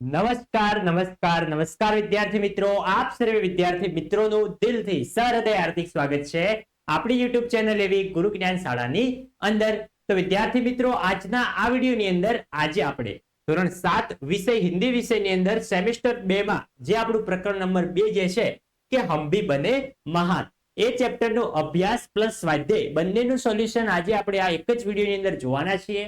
નમસ્કાર નમસ્કાર નમસ્કાર વિદ્યાર્થી મિત્રો. આપ સર્વે વિદ્યાર્થી મિત્રોનું દિલથી સહૃદય હાર્દિક સ્વાગત છે. આપણી યુટ્યુબ ચેનલ એવી ગુરુ જ્ઞાન શાળાની અંદર. તો વિદ્યાર્થી મિત્રો, આજના આ વિડીયોની અંદર આજે આપણે ધોરણ સાત વિષય, હિન્દી વિષયની અંદર સેમેસ્ટર બે માં જે આપણું પ્રકરણ નંબર બે જે છે કે હંભી બને મહાન. એ ચેપ્ટરનો અભ્યાસ પ્લસ સ્વાધ્યાય બંનેનું સોલ્યુશન આજે આપણે આ એક જ વિડીયોની અંદર જોવાના છીએ.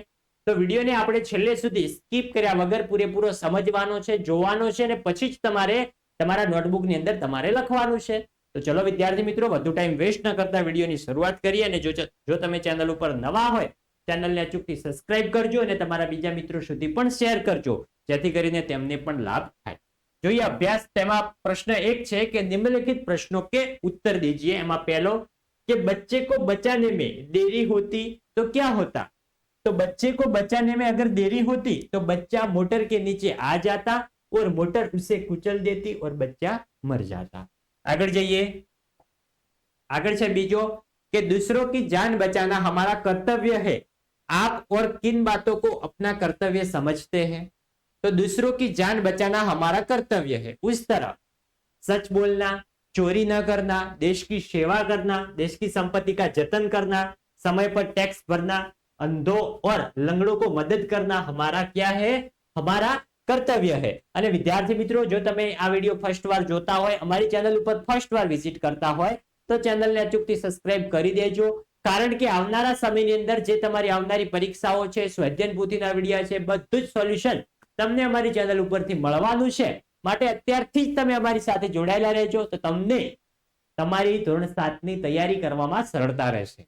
તો વિડીયોને આપણે છેલ્લે સુધી સ્કીપ કર્યા વગર પૂરેપૂરો સમજવાનો છે, જોવાનો છે અને પછી જ તમારે તમારા નોટબુકની અંદર તમારે લખવાનું છે. તો ચલો વિદ્યાર્થી મિત્રો, વધુ ટાઈમ વેસ્ટ ન કરતા વિડીયોની શરૂઆત કરીએ અને જો તમે ચેનલ ઉપર નવા હોય ચેનલને અચૂકથી સબસ્ક્રાઇબ કરજો અને તમારા બીજા મિત્રો સુધી પણ શેર કરજો, જેથી કરીને તેમને પણ લાભ થાય. જોઈએ અભ્યાસ, તેમાં પ્રશ્ન એક છે કે નિમ્નલિખિત પ્રશ્નો કે ઉત્તર દીજીએ. એમાં પહેલો કે બચ્ચે કો બચાને મેં, દેરી હોતી તો ક્યાં હોતા? तो बच्चे को बचाने में अगर देरी होती तो बच्चा मोटर के नीचे आ जाता और मोटर उसे कुचल देती और बच्चा मर जाता આગળ જઈએ આગળ છે બીજો कि दूसरों की जान बचाना हमारा कर्तव्य है आप और किन बातों को अपना कर्तव्य समझते हैं तो दूसरों की जान बचाना हमारा कर्तव्य है उस तरह सच बोलना चोरी न करना देश की सेवा करना देश की संपत्ति का जतन करना समय पर टैक्स भरना अंधों और लंगड़ों को मदद करना हमारा क्या है हमारा કર્તવ્ય है અને વિદ્યાર્થી મિત્રો જો તમે આ વિડીયો ફર્સ્ટ વાર જોતા હોય અમારી ચેનલ ઉપર ફર્સ્ટ વાર વિઝિટ કરતા હોય તો ચેનલને અચૂકથી સબસ્ક્રાઇબ કરી દેજો કારણ કે આવનારા સમયની અંદર જે તમારી આવનારી પરીક્ષાઓ છે સ્વાધ્યાયન પોથીના વિડીયા છે બધું જ સોલ્યુશન તમને અમારી ચેનલ ઉપરથી મળવાનું છે માટે અત્યારથી જ તમે અમારી સાથે જોડાયેલા રહેજો તો તમને તમારી ધોરણ સાતની તૈયારી કરવામાં સરળતા રહેશે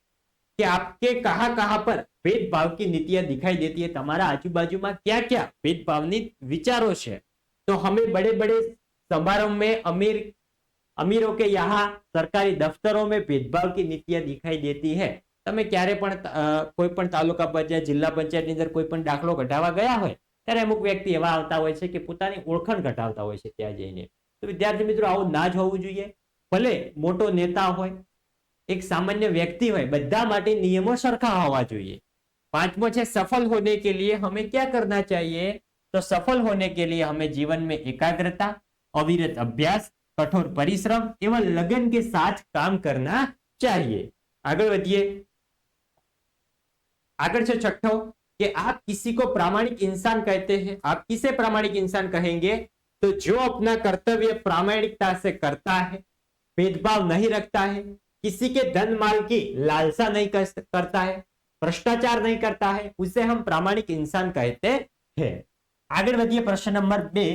कि आपके कहाँ कहाँ पर भेदभाव की नीतियां दिखाई देती है તમારા આજુબાજુમાં क्या क्या भेदभावની વિચારો છે? तो हमें बड़े बड़े समारोह में अमीर અમીરો કે યહાં સરકારી દફતરો મેં ભેદભાવ કી નીતિયા દિખાઈ દેતી હૈ? તમે ક્યારે પણ કોઈ પણ તાલુકા પંચાયત, જિલ્લા પંચાયતની અંદર કોઈ પણ દાખલો ઘટાડવા ગયા હોય, ત્યારે અમુક વ્યક્તિ એવા આવતા હોય છે કે પોતાની ઓળખાણ ઘટાડતા હોય છે ત્યાં જઈને. તો વિદ્યાર્થી મિત્રો, આવું ના જ હોવું જોઈએ. ભલે મોટો નેતા હોય એક સામાન્ય વ્યક્તિ હોય બધા માટે નિયમો સરખા હોવા જોઈએ પાંચમો છે सफल होने के लिए हमें क्या करना चाहिए तो सफल होने के लिए हमें जीवन में एकाग्रता अविरत अभ्यास कठोर परिश्रम एवं लगन के साथ काम करना चाहिए आगे बढ़िए आगे से छठो कि आप किसी को प्रामाणिक इंसान कहते हैं आप किसे प्रामाणिक इंसान कहेंगे तो जो अपना कर्तव्य प्रामाणिकता से करता है भेदभाव नहीं रखता है किसी के धन माल की लालसा नहीं कर- करता है भ्रष्टाचार नहीं करता है उसे हम प्रामाणिक इंसान कहते हैं आगे बढ़िए प्रश्न नंबर बे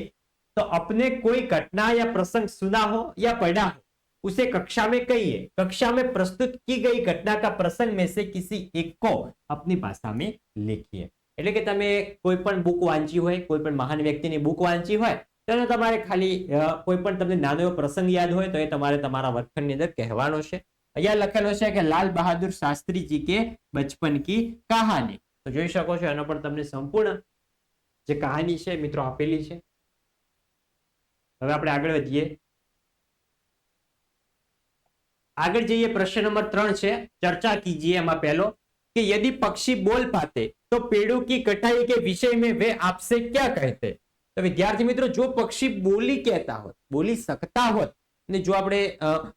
तो अपने कोई घटना या प्रसंग सुना हो या पढ़ा हो उसे कक्षा में कहिए कक्षा में प्रस्तुत की गई घटना का प्रसंग में से किसी एक को अपनी भाषा में लिखिए એટલે કે તમે કોઈ પણ બુક વાંચી હોય કોઈ પણ મહાન વ્યક્તિની બુક વાંચી હોય તો એને તમારે ખાલી અ, કોઈ પણ તમને નાનો એવો પ્રસંગ યાદ હોય તો એ તમારે તમારા વર્ગખંડની અંદર કહેવાનો છે અહીંયા લખેલો છે કે લાલ બહાદુર શાસ્ત્રીજી કે બચપન કી કહાની. તો જોઈ શકો છો, એનો પણ તમને સંપૂર્ણ જે કહાની છે મિત્રો આપેલી છે. હવે આપણે આગળ વધીએ. આગળ જઈએ, પ્રશ્ન નંબર ત્રણ છે. ચર્ચા કીજીએ એમાં પહેલો કે યદી પક્ષી બોલ પાતે, તો પેડો કી કટાઈ કે વિષય મેં વે આપસે ક્યાં કહેતે? તો વિદ્યાર્થી મિત્રો, જો પક્ષી બોલી કહેતા હોત, બોલી શકતા હોત અને જો આપણે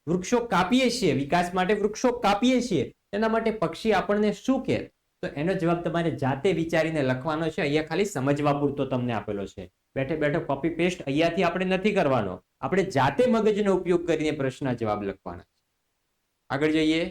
વૃક્ષો કાપીએ છીએ, વિકાસ માટે વૃક્ષો કાપીએ છીએ એના માટે પક્ષી આપણને શું કે? તો એનો જવાબ તમારે જાતે વિચારીને લખવાનો છે. અહીંયા ખાલી સમજવા પૂરતો તમને આપેલો છે. બેઠે બેઠો કોપી પેસ્ટ અહીંયાથી આપણે નથી કરવાનો. આપણે જાતે મગજનો ઉપયોગ કરીને પ્રશ્નના જવાબ લખવાના આગળ જઈએ.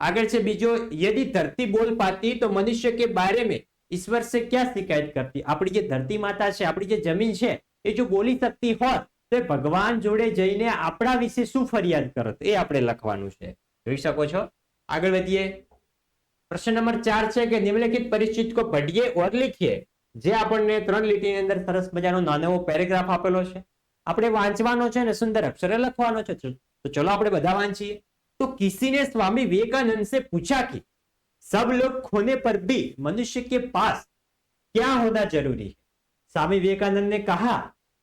આગળ છે બીજો, યદી ધરતી બોલ પાતી તો મનુષ્ય કે બારે મેં? ઈશ્વર સે ક્યાં શિકાયત કરતી? આપણી જે ધરતી માતા છે, આપણી જે જમીન છે, એ જો બોલી શકતી હોત તો એ ભગવાન જોડે જઈને આપણા વિશે શું ફરિયાદ કરત એ આપણે લખવાનું છે જોઈ શકો છો આગળ વધીએ પ્રશ્ન નંબર ચાર છે કે નિમ્નલિખિત પરિચિત કો પઢીએ ઓર लिखिए જે આપણને ત્રણ લીટીની અંદર સરસ મજાનો નાનો એવો પેરેગ્રાફ આપેલો છે આપણે વાંચવાનો છે ને સુંદર અક્ષરે લખવાનો છે તો ચલો આપણે બધા વાંચીએ तो किसी ने स्वामी विवेकानंद से पूछा कि सब लोग खोने पर भी मनुष्य के पास क्या होना जरूरी है स्वामी विवेकानंद ने कहा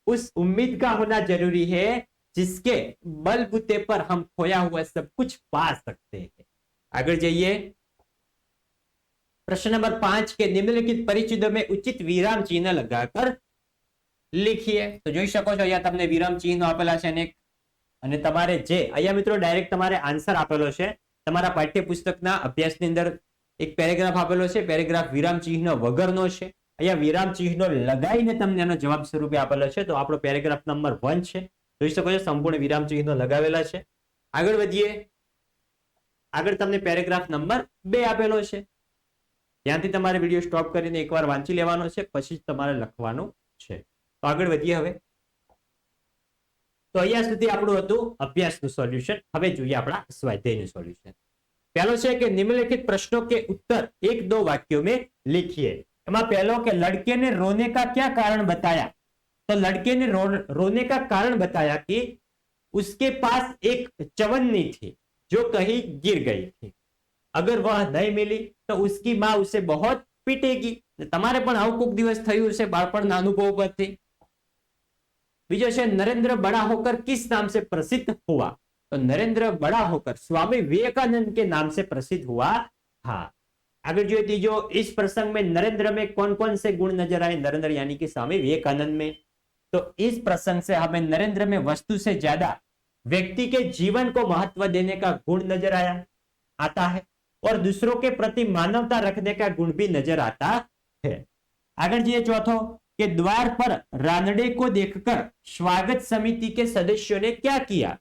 उस उम्मीद का होना जरूरी है जिसके बलबूते पर हम खोया हुआ सब कुछ पा सकते हैं आगे जाइए प्रश्न नंबर पांच के निम्नलिखित परिचितों में उचित विराम चिन्ह लगाकर લીખીએ તો જોઈ શકો છો અહીંયા તમને વિરામ ચિહ્નો આપેલા છે અને અને તમારે જે અહીંયા મિત્રો ડાયરેક્ટ તમારે આન્સર આપેલો છે તમારા પાઠ્યપુસ્તકના અભ્યાસની અંદર એક પેરેગ્રાફ આપેલો છે પેરેગ્રાફ વિરામ ચિહ્ન વગરનો છે અહીંયા વિરામ ચિહ્નો લગાવીને તમને એનો જવાબ સ્વરૂપે આપેલો છે. તો આપણો પેરેગ્રાફ નંબર વન છે. જોઈ શકો છો, સંપૂર્ણ વિરામ ચિહ્નો લગાવેલા છે. આગળ વધીએ. આગળ તમને પેરેગ્રાફ નંબર બે આપેલો છે. ત્યાંથી તમારે વીડિયો સ્ટોપ કરીને એકવાર વાંચી લેવાનો છે, પછી જ તમારે લખવાનું છે. તો આગળ વધીએ હવે. તો અહીંયા સુધી આપણું હતું અભ્યાસનું સોલ્યુશન. હવે જોઈએ આપણા સ્વાધ્યાયનું સોલ્યુશન. પહેલો છે કે નિમ્નલિખિત પ્રશ્નો કે ઉત્તર એક દો વાક્યો મેં લીખીએ. એમાં પહેલો કે लड़के ने रोने का क्या कारण बताया तो लड़के ने रो, रोने का कारण बताया कि उसके पास एक चवन्नी थी जो कहीं गिर गई थी अगर वह नहीं मिली तो उसकी माँ उसे बहुत पीटेगी તમારે પણ આવું કોઈક દિવસ થયું છે બાળપણના અનુભવ પરથી બીજો છે नरेंद्र बड़ा होकर किस नाम से प्रसिद्ध हुआ तो नरेंद्र बड़ा होकर स्वामी विवेकानंद के नाम से प्रसिद्ध हुआ हाँ आगे जो तीजो इस प्रसंग में नरेंद्र में कौन कौन से गुण नज़र आए नरेंद्र यानी कि स्वामी विवेकानंद में तो इस प्रसंग से हमें नरेंद्र में वस्तु से ज़्यादा व्यक्ति के जीवन को महत्व देने का गुण नज़र आया आता है और दूसरों के प्रति मानवता रखने का गुण भी नज़र आता है आगे जी चौथो कि द्वार पर रानडे को देखकर स्वागत समिति के सदस्यों ने क्या किया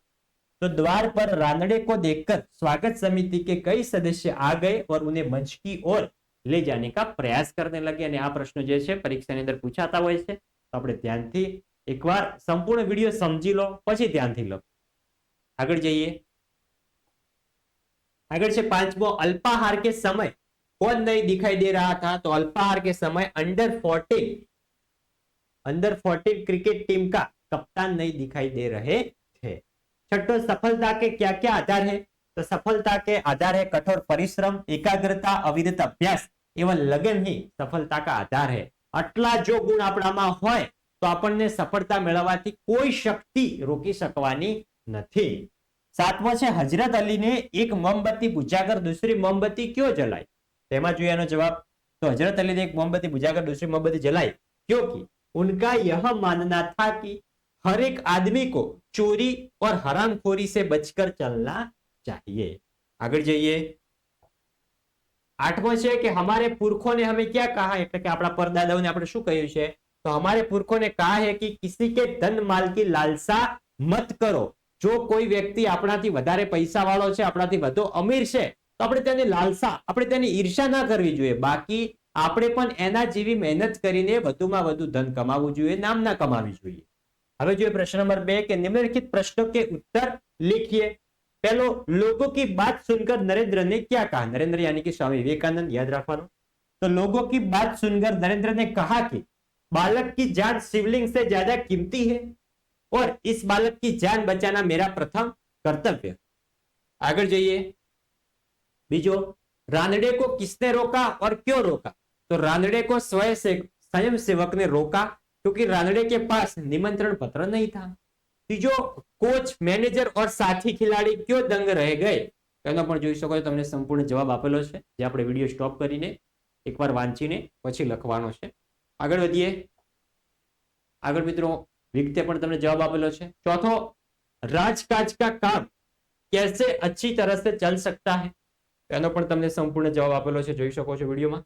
तो द्वार पर रानडे को देखकर स्वागत समिति के कई सदस्य आ गए और उन्हें मंच की ओर ले जाने का प्रयास करने लगे અને આ પ્રશ્નો જે છે પરીક્ષાની અંદર પૂછાતા હોય છે તો આપણે ધ્યાનથી એકવાર સંપૂર્ણ વિડીયો સમજી લો પછી ધ્યાનથી લો આગળ જઈએ આગળ છે પાંચમો અલ્પાહાર કે સમય कौन नहीं दिखाई दे रहा था तो अल्पाहार के समय under fourteen under fourteen cricket team का कप्तान नहीं दिखाई दे रहे थे छठो सफलता के क्या क्या आधार है तो सफलता के आधार है कठोर परिश्रम एकाग्रता अविरत अभ्यास एवं लगन ही सफलता का आधार है આટલા જો ગુણ આપણામાં હોય તો આપણને સફળતા મેળવવાથી કોઈ શક્તિ રોકી શકવાની નથી સાતમો છે હજરત અલીને એક મોમબત્તી બુજાગર दूसरी मोमबत्ती क्यों जलाई તેમાં જોઈએ એનો જવાબ तो हजरत अली ने एक मोमबत्ती बुझाकर दूसरी मोमबत्ती जलाई क्योंकि उनका यह मानना था कि हर एक आदमी को चोरी और हरामखोरी से बचकर चलना चाहिए આગળ જઈએ આઠમો છે કે हमारे पुरखों ने हमें क्या कहा એટલે કે આપણા પરદાદાઓને આપણે શું કહ્યું છે તો हमारे पुरखों ने कहा है कि किसी के धन माल की लालसा मत करो જો કોઈ વ્યક્તિ આપણાથી વધારે પૈસા વાળો છે આપણાથી વધુ અમીર છે તો આપણે તેની લાલસા આપણે તેની ઈર્ષા ના કરવી જોઈએ બાકી આપણે પણ એના જેવી મહેનત કરીને વધુમાં વધુ ધન કમાવવું જોઈએ નામ ના કમાવી જોઈએ હવે જોઈએ પ્રશ્ન નંબર બે કે निम्नलिखित प्रश्नों के उत्तर लिखिए पहलो लोगों की बात सुनकर नरेंद्र ने क्या कहा नरेंद्र यानी कि स्वामी विवेकानंद याद रखवानो तो लोगों की बात सुनकर नरेंद्र ने कहा कि बालक की जान शिवलिंग से ज्यादा कीमती है और इस बालक की जान बचाना मेरा प्रथम कर्तव्य आगे जाइए बीजो रानडे को किसने रोका और क्यों रोका तो रानडे को स्वयं से स्वयं सेवक ने रोका क्योंकि रानडे के पास निमंत्रण पत्र नहीं था तीजो कोच मैनेजर और साथी खिलाड़ी क्यों दंग रह गए એનો પણ જોઈ શકો છો તમને સંપૂર્ણ જવાબ આપેલો છે જે આપણે વિડીયો સ્ટોપ કરીને એકવાર વાંચીને પછી લખવાનો છે આગળ વધીએ આગળ મિત્રો વિગતે પણ તમને જવાબ આપેલો છે ચોથો राजकाज का काम कैसे अच्छी तरह से चल सकता है એનો પણ તમને સંપૂર્ણ જવાબ આપેલો છે જોઈ શકો છો વિડીયોમાં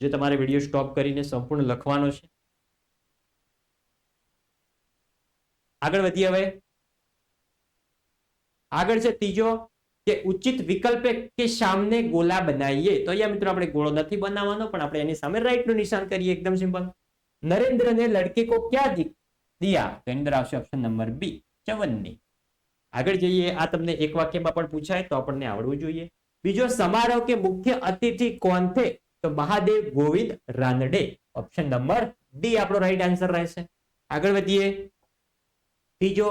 જે તમારે વીડિયો સ્ટોપ કરીને સંપૂર્ણ લખવાનો છે. આગળ વધીએ હવે. આગળ છે ત્રીજો કે ઉચિત વિકલ્પે કે સામને ગોલા બનાવીએ. તો અહીંયા મિત્રો આપણે ગોળો નથી બનાવવાનો, પણ આપણે એની સામે રાઈટનું નિશાન કરીએ એકદમ સિમ્પલ નરેન્દ્ર ને લડકે કો ક્યાં દિયા. તો અંદર આવશે ઓપ્શન નંબર બી ચવનની. આગળ જઈએ. આ તમને એક વાક્યમાં પણ પૂછાય, તો આપણને આવડવું જોઈએ. બીજો સમારોહ કે મુખ્ય અતિથિ કોણ થે તો Mahadev Govind Ranade option number D આપણો રાઈટ આન્સર રહેશે આગળ વધીએ तीजो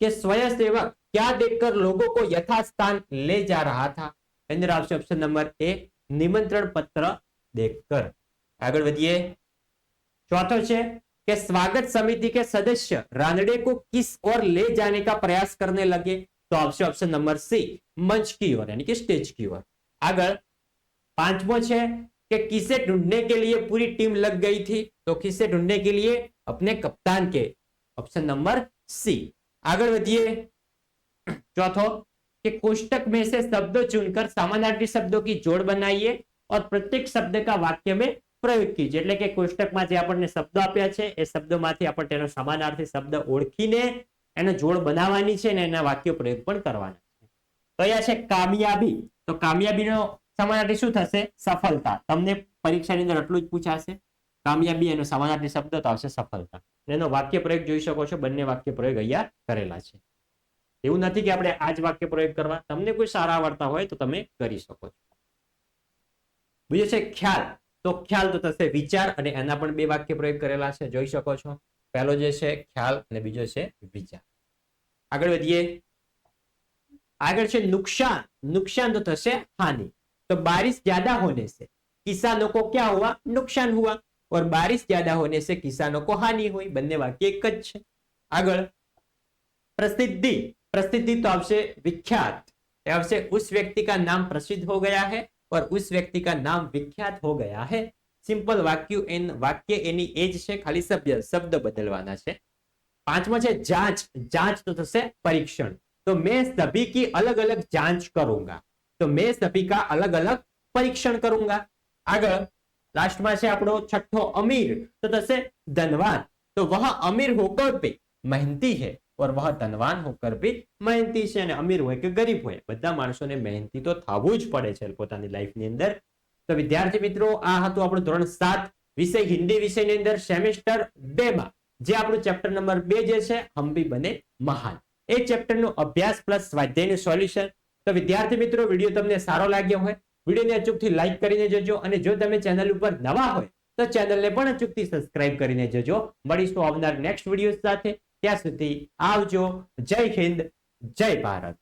कि स्वयं सेवक क्या देखकर लोगों को यथास्थान ले जा रहा था अंदर आपसे ऑप्शन नंबर ए निमंत्रण पत्र देखकर आगे बढ़िए चौथो है कि स्वागत समिति के सदस्य रानडे को किस ओर ले जाने का प्रयास करने लगे तो आपसे ऑप्शन नंबर सी मंच की ओर यानी कि स्टेज की ओर आगे पांचवो है कि किसे ढूंढने के लिए पूरी टीम लग गई थी तो किसे ढूंढने के लिए अपने कप्तान के ऑप्शन नंबर सी आगे बढ़िए चौथो कि कोष्टक में से शब्दों चुनकर समानार्थी शब्दों की जोड़ बनाइए और प्रत्येक शब्द का वाक्य में પ્રયોગ કીજે એટલે કે કોષ્ટકમાં જે આપણને શબ્દો આપ્યા છે એ શબ્દોમાંથી આપણે તેનો સમાનાર્થી શબ્દ ઓળખીને એનો જોડ બનાવવાની છે અને એના વાક્ય પ્રયોગ પણ કરવાના છે તો અહીંયા છે કામયાબી તો કામયાબીનો સમાનાર્થી શું થશે? સફળતા. તમને પરીક્ષાની અંદર આટલું જ પૂછાશે. કામયાબી એનો સમાનાર્થી શબ્દ તો આવશે સફળતા. એનો વાક્ય પ્રયોગ જોઈ શકો છો, બંને વાક્ય પ્રયોગ અહીંયા કરેલા છે. એવું નથી કે આપણે આ વાક્ય પ્રયોગ કરવા. તમને કોઈ સારા આવડતા હોય તો તમે કરી શકો છો. બીજો છે ખ્યાલ. તો ખ્યાલ તો થશે વિચાર અને એના પણ બે વાક્ય પ્રયોગ કરેલા છે. જોઈ શકો છો. પહેલો જે છે ખ્યાલ અને બીજો છે વિચાર. આગળ વધીએ. આગળ છે નુકસાન. નુકસાન તો થશે हानि तो बारिश ज्यादा होने से किसानों को क्या हुआ नुकसान हुआ और बारिश ज्यादा होने से किसानों को हानि हुई બંને વાક્ય એક જ છે આગળ प्रसिद्धि प्रसिद्धि तो आपसे विख्यात ये आपसे उस व्यक्ति का नाम प्रसिद्ध हो गया है और उस व्यक्ति का नाम विख्यात हो गया है સિમ્પલ વાક્ય એન વાક્ય એની એજ છે ખાલી શબ્દ શબ્દ બદલવાના છે પાંચમો છે જાંચ જાંચ તો થશે પરીક્ષણ तो मैं सभी की अलग अलग जांच करूंगा तो मैं सभी का अलग अलग परीक्षण करूंगा આગળ લાસ્ટમાં છે આપણો છઠ્ઠો અમીર તો થશે ધનવાન તો વહ અમીર હોકર ભી મહેનતી है और वह धनवान होकर भी મહેનતી છે અને અમીર હોય કે ગરીબ હોય બધા માણસોને મહેનતી તો થવું જ પડે છે પોતાની લાઈફની અંદર તો વિદ્યાર્થી મિત્રો આ હતું આપણું ધોરણ સાત વિષય હિન્દી વિષયની અંદર સેમેસ્ટર બે માં જે આપણું ચેપ્ટર નંબર બે જે છે હમ ભી બને મહાન એ ચેપ્ટરનો અભ્યાસ પ્લસ સ્વાધ્યાયનું સોલ્યુશન તો વિદ્યાર્થી મિત્રો, વીડિયો તમને સારો લાગ્યો હોય, વિડીયોને અચૂકથી લાઈક કરીને જજો અને જો તમે ચેનલ ઉપર નવા હોય, તો ચેનલને પણ અચૂકથી સબસ્ક્રાઇબ કરીને જજો. મળીશું આવનાર નેક્સ્ટ વીડિયો સાથે. ત્યાં સુધી આવજો. જય હિન્દ. જય ભારત.